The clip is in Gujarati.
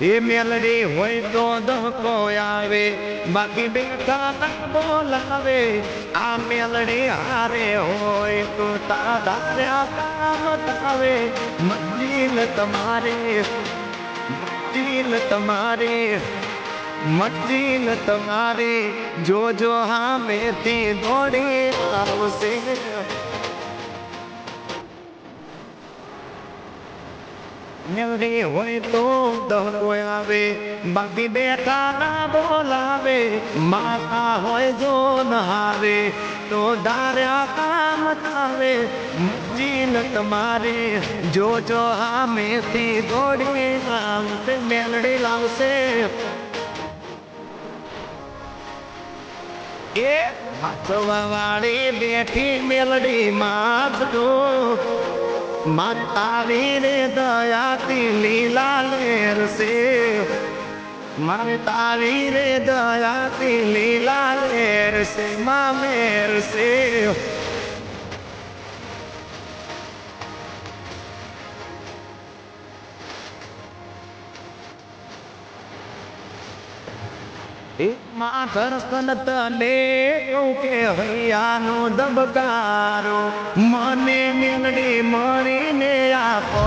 એ મેલડી હોય તો ધોકો આવે, બાકી બેઠા ના બોલાવે. આ મેલડી હારે હોય તો તારા કામ તાવે મંજિલ તમારે મંજિલ તમારે મંજિલ તમારે. જોજો હામેથી દોડી આવશે મેલડી હોય તો ધક્કો આવે, બાકી બેટા ના બોલાવે, માતા હોય જો નહાવે, તો ધાર્યા કામ થાવે. જીન તમારે જોજો હામેથી દોડી આવશે, મેલડી લાવશે. એ વાંચવા વાળી બેઠી મેલડી માથડો માતારી રે દયાતી લીલા લેર સે મારે તારી રે દયાતી લીલા લેર સે મામેર માં તને એવું કે હૈયાનો દબકારો મને મેલડી મળીને આપો